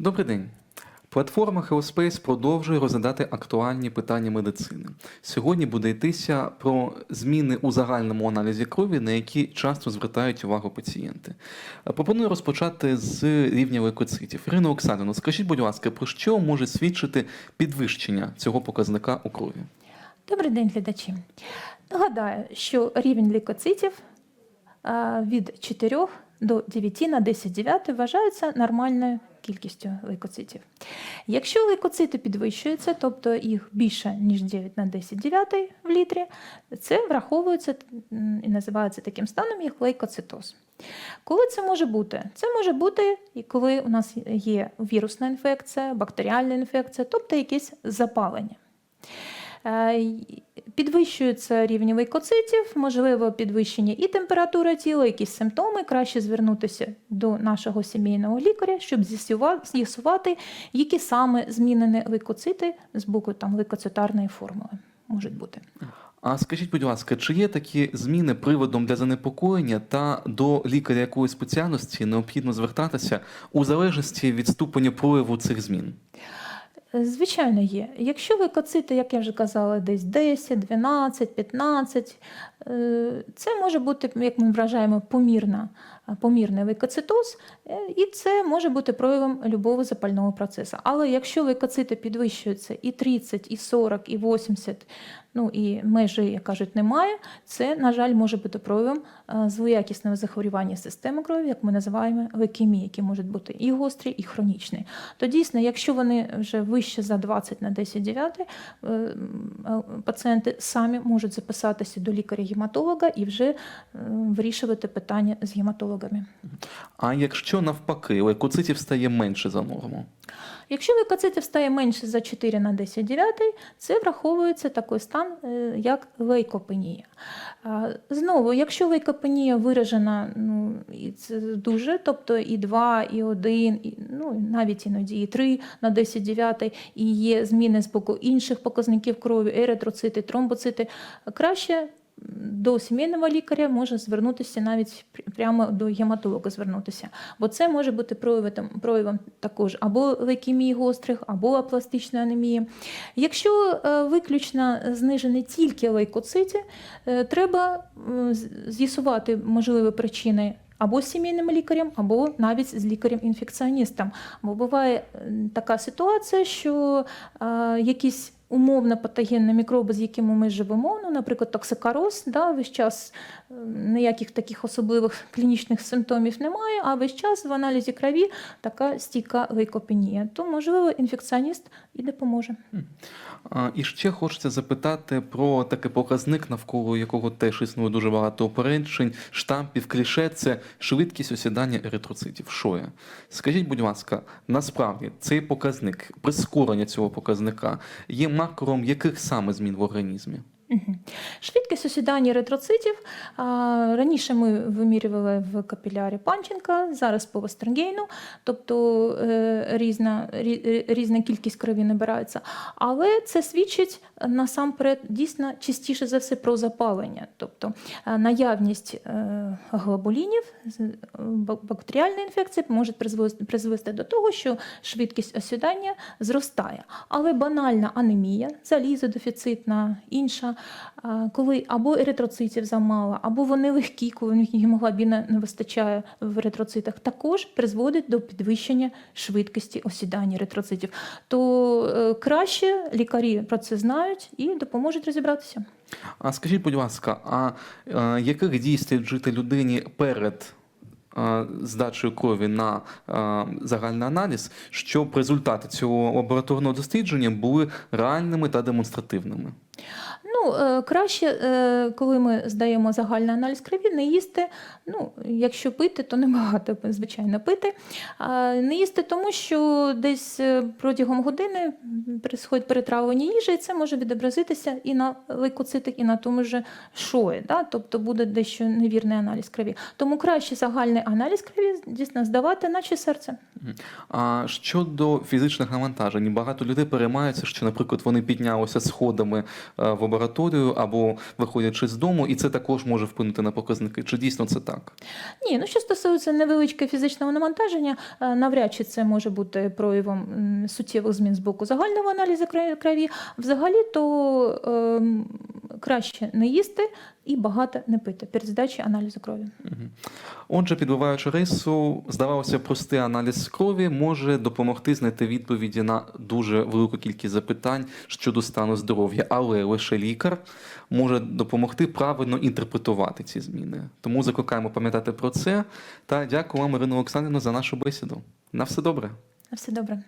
Добрий день. Платформа HealthSpace продовжує розглядати актуальні питання медицини. Сьогодні буде йтися про зміни у загальному аналізі крові, на які часто звертають увагу пацієнти. Пропоную розпочати з рівня лейкоцитів. Ірина Оксанівна, скажіть, будь ласка, про що може свідчити підвищення цього показника у крові? Добрий день, глядачі. Нагадаю, що рівень лейкоцитів від 4 до 9 на 10 9 вважається нормальною кількістю лейкоцитів. Якщо лейкоцити підвищуються, тобто їх більше, ніж 9 на 10 9 в літрі, це враховується і називається таким станом як лейкоцитоз. Коли це може бути? Це може бути коли у нас є вірусна інфекція, бактеріальна інфекція, тобто якесь запалення. Е, Підвищується рівень лейкоцитів, можливо підвищення і температура тіла, якісь симптоми. Краще звернутися до нашого сімейного лікаря, щоб з'ясува- з'ясувати, які саме змінені лейкоцити з боку там, лейкоцитарної формули можуть бути. А скажіть, будь ласка, чи є такі зміни приводом для занепокоєння та до лікаря якої спеціальності необхідно звертатися у залежності від ступеня прояву цих змін? Звичайно, є. Якщо лейкоцити, як я вже казала, десь 10, 12, 15, е, це може бути, як ми вражаємо, помірна, помірний лейкоцитоз, е, і це може бути проявом любого запального процесу. Але якщо лейкоцити підвищуються і 30, і 40, і 80, ну і межі, як кажуть, немає, це, на жаль, може бути проявом е, злоякісного захворювання системи крові, як ми називаємо лейкемії, які можуть бути і гострі, і хронічні. То дійсно, якщо вони вже вище за 20 на 10 9, е, м, е, пацієнти самі можуть записатися до лікаря-гематолога і вже е, вирішувати питання з гематологами. А якщо навпаки лейкоцитів стає менше за норму? Якщо лейкоцитів стає менше за 4 на 10 9, це враховується такий стан, е, як лейкопенія. Знову, якщо лейкопенія виражена ну, і це дуже, тобто і 2, і 1, і, ну, навіть іноді і 3 на 10 9, і є зміни з боку інших показників крові, еритроцити, тромбоцити, краще до сімейного лікаря може звернутися навіть прямо до гематолога звернутися, бо це може бути проявом, проявом також або лейкемії гострих, або апластичної анемії. Якщо е, виключно знижені тільки лейкоцити, е, треба з'ясувати можливі причини. Або з сімейним лікарем, або навіть з лікарем-інфекціоністом. Бо буває така ситуація, що е, якісь умовно патогенні мікроби, з якими ми живемо, ну, наприклад, токсикароз, да, весь час е, ніяких таких особливих клінічних симптомів немає, а весь час в аналізі крові така стійка лейкопенія. То, можливо, інфекціоніст і допоможе. І ще хочеться запитати про такий показник, навколо якого теж існує дуже багато опереджень, штампів, кліше це швидкість осідання еритроцитів. Шоя. Скажіть, будь ласка, насправді цей показник, прискорення цього показника є маркером яких саме змін в організмі? Швидкість осідання еритроцитів. Раніше ми вимірювали в капілярі Панченка, зараз по Вестергейну, тобто е, різна, різна кількість крові набирається. Але це свідчить насамперед дійсно частіше за все про запалення, тобто е, наявність е, глобулінів, з- е, бак- бактеріальна інфекція може призвести, до того, що швидкість осідання зростає. Але банальна анемія, залізодефіцитна, інша, коли або еритроцитів замало, або вони легкі, коли гемоглобіна не вистачає в еритроцитах, також призводить до підвищення швидкості осідання еритроцитів. То е, краще лікарі про це знають і допоможуть розібратися. А скажіть, будь ласка, а е, яких дій слід вжити людині перед е, здачею крові на загальний аналіз, щоб результати цього лабораторного дослідження були реальними та демонстративними? Ну, е, краще, е, коли ми здаємо загальний аналіз крові, не їсти. Ну, якщо пити, то небагато, звичайно, пити. Не їсти, тому що десь е, протягом години происходить перетравлення їжі, і це може відобразитися і на лейкоцитах, і на тому ж шої. Да? Тобто буде дещо невірний аналіз крові. Тому краще загальний аналіз крові дійсно здавати, наче серце. А щодо фізичних навантажень, багато людей переймаються, що, наприклад, вони піднялися сходами е, в лабораторію або виходячи з дому, і це також може вплинути на показники. Чи дійсно це так? Ні, ну що стосується невеличкого фізичного навантаження, е, навряд чи це може бути проявом суттєвих змін з боку загального аналізу крові. Взагалі, то ем, краще не їсти і багато не пити перед здачею аналізу крові. Отже, підбиваючи рису, здавалося, простий аналіз крові може допомогти знайти відповіді на дуже велику кількість запитань щодо стану здоров'я, але лише лікар може допомогти правильно інтерпретувати ці зміни. Тому закликаємо пам'ятати про це та дякую вам, Ірина Олександрівна, за нашу бесіду. На все добре. На все добре.